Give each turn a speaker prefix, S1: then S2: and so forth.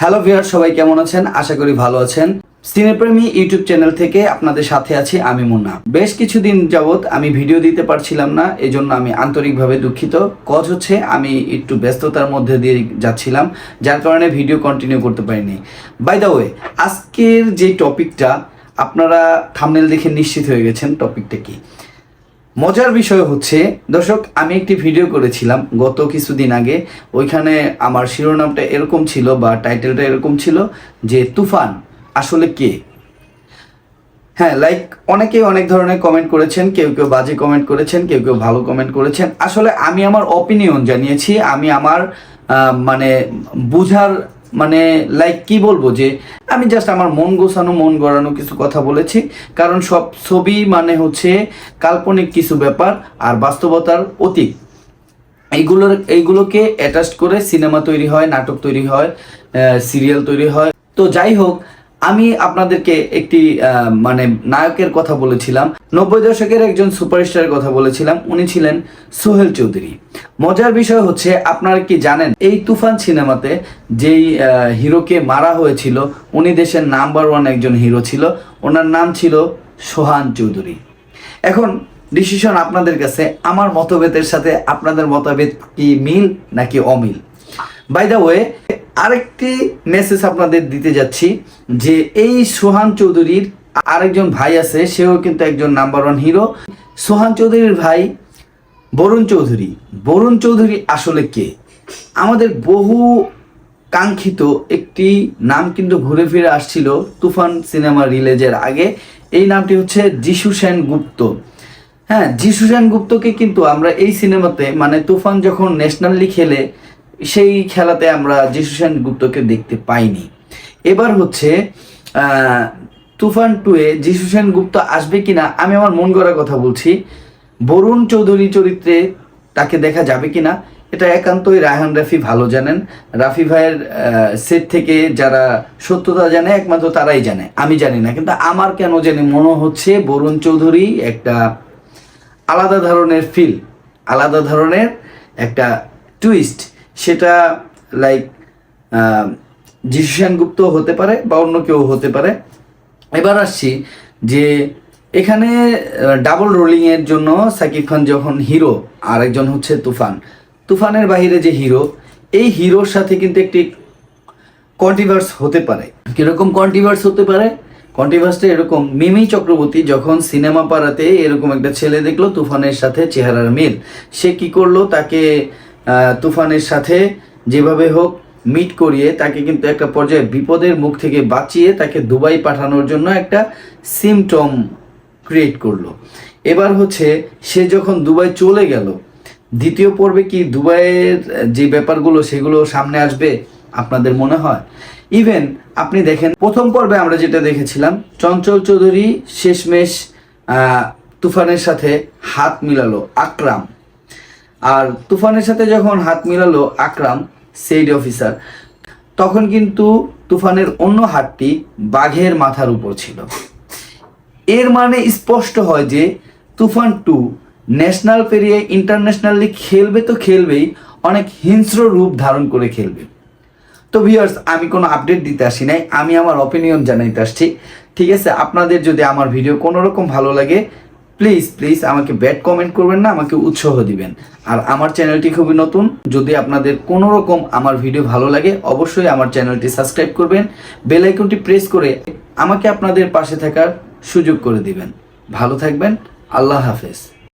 S1: Hello viewer সবাই কেমন আছেন? আশা করি ভালো আছেন। সিনেপ্রেমী ইউটিউব চ্যানেল থেকে আপনাদের সাথে আছি আমি মুন্না। বেশ কিছুদিন যাবৎ আমি ভিডিও দিতে পারছিলাম না, এজন্য আমি আন্তরিকভাবে দুঃখিত। কজ হচ্ছে, আমি একটু ব্যস্ততার মধ্যে দিয়ে যাচ্ছিলাম, যার কারণে ভিডিও কন্টিনিউ করতে পারিনি। বাই দ্য ওয়ে আজকের যে টপিকটা আপনারা থামনেল দেখে নিশ্চিত হয়ে গেছেন টপিকটা কি। মজার বিষয় হচ্ছে, দর্শক, আমি একটি ভিডিও করেছিলাম গত কিছুদিন আগে। ওইখানে আমার শিরোনামটা এরকম ছিল বা টাইটেলটা এরকম ছিল যে, তুফান আসলে কে? হ্যাঁ লাইক অনেকেই অনেক ধরনের কমেন্ট করেছেন, কেউ কেউ বাজে কমেন্ট করেছেন, কেউ কেউ ভালো কমেন্ট করেছেন। আসলে আমি আমার অপিনিয়ন জানিয়েছি, আমি আমার মানে বুঝার মানে লাইক কি বলব যে, আমি জাস্ট আমার মন গোছানো, মন গড়ানো কিছু কথা বলেছি। কারণ সব ছবি মানে হচ্ছে কাল্পনিক কিছু ব্যাপার আর বাস্তবতার অতীত। এইগুলোর, এইগুলোকে অ্যাটাচ করে সিনেমা তৈরি হয়, নাটক তৈরি হয় সিরিয়াল তৈরি হয়। তো যাই হোক আমি আপনাদেরকে একটি মানে নায়কের কথা বলেছিলাম, নব্বই দশকের একজন সুপারস্টারের কথা বলেছিলাম, উনি ছিলেন সোহেল চৌধুরী। মজার বিষয় হচ্ছে, আপনারা কি জানেন, এই তুফান সিনেমাতে যেই হিরোকে মারা হয়েছিল, উনি দেশের নাম্বার ওয়ান একজন হিরো ছিল, ওনার নাম ছিল সোহান চৌধুরী। এখন ডিসিশন আপনাদের কাছে, আমার মতভেদের সাথে আপনাদের মতভেদ কি মিল নাকি অমিল? বাই দ্য ওয়ে আরেকটি মেসেজ আপনাদের দিতে যাচ্ছি, যে এই সোহান চৌধুরীর আরেকজন ভাই আছে, সেও কিন্তু একজন নাম্বার ওয়ান হিরো সোহান চৌধুরীর ভাই বরুণ চৌধুরী। বরুণ চৌধুরী আসলে কে? আমাদের বহু কাঙ্ক্ষিত একটি নাম কিন্তু ঘুরে ফিরে আসছিল তুফান সিনেমা রিলিজের আগে। এই নামটি হচ্ছে যিশু সেন গুপ্ত। হ্যাঁ যিশু সেন গুপ্তকে কিন্তু আমরা এই সিনেমাতে মানে তুফান যখন ন্যাশনালি খেলে সেই খেলাতে আমরা যিশু সেন গুপ্তকে দেখতে পাইনি। এবার হচ্ছে তুফান টুয়ে যিশু সেন গুপ্ত আসবে কিনা, আমি আমার মন গড়া কথা বলছি। বরুণ চৌধুরী চরিত্রে তাকে দেখা যাবে কিনা, এটা একান্তই রায়হান রাফি ভালো জানেন। রাফি ভাইয়ের সেট থেকে যারা সত্যতা জানে, একমাত্র তারাই জানে। আমি জানি না, কিন্তু আমার কেন জানি মনে হচ্ছে বরুণ চৌধুরী একটা আলাদা ধরনের ফিল আলাদা ধরনের একটা টুইস্ট সেটা লাইক যিশু সেনগুপ্ত হতে পারে বা অন্য কেউ হতে পারে। এবার আসছি যে এখানে ডাবল রোলিং এর জন্য সাকিব খান যখন হিরো আর একজন হচ্ছে তুফান। তুফানের বাইরে যে হিরো এই হিরোর সাথে কিন্তু একটি কন্টিভার্স হতে পারে। কীরকম কন্টিভার্স হতে পারে? কন্টিভার্সটা এরকম, মিমি চক্রবর্তী যখন সিনেমা পাড়াতে এরকম একটা ছেলে দেখল, তুফানের সাথে চেহারার মিল, সে কি করল? তাকে তুফানের সাথে যেভাবে হোক মিট করিয়ে তাকে কিন্তু একটা পর্যায়ে বিপদের মুখ থেকে বাঁচিয়ে তাকে দুবাই পাঠানোর জন্য একটা সিমটম ক্রিয়েট করল। এবার হচ্ছে সে যখন দুবাই চলে গেল, দ্বিতীয় পর্বে কি দুবাইয়ের যে ব্যাপারগুলো সেগুলো সামনে আসবে আপনাদের মনে হয়? ইভেন আপনি দেখেন, প্রথম পর্বে আমরা যেটা দেখেছিলাম, চঞ্চল চৌধুরী শেষমেশ তুফানের সাথে হাত মিলালো, আকরাম। আর তুফানের সাথে যখন হাত মিলালো আকরাম সেইড অফিসার তখন কিন্তু তুফানের অন্য হাতটি বাঘের মাথার উপর ছিল। এর মানে স্পষ্ট হয় যে তুফান টু ন্যাশনাল পেরিয়ে ইন্টারন্যাশনালি খেলবে তো খেলবেই, অনেক হিংস্র রূপ ধারণ করে খেলবে। তো ভিউয়ার্স আমি কোনো আপডেট দিতে আসি নাই, আমি আমার অপিনিয়ন জানাইতে আসছি। ঠিক আছে, আপনাদের যদি আমার ভিডিও কোনো রকম ভালো লাগে প্লিজ প্লিজ আমাকে ব্যাড কমেন্ট করবেন না, আমাকে উৎসাহ দিবেন। আর আমার চ্যানেলটি খুবই নতুন, যদি আপনাদের কোনো রকম আমার ভিডিও ভালো লাগে, অবশ্যই আমার চ্যানেলটি সাবস্ক্রাইব করবেন। বেল আইকনটি প্রেস করে আমাকে আপনাদের পাশে থাকার সুযোগ করে দিবেন। ভালো থাকবেন, আল্লাহ হাফেজ।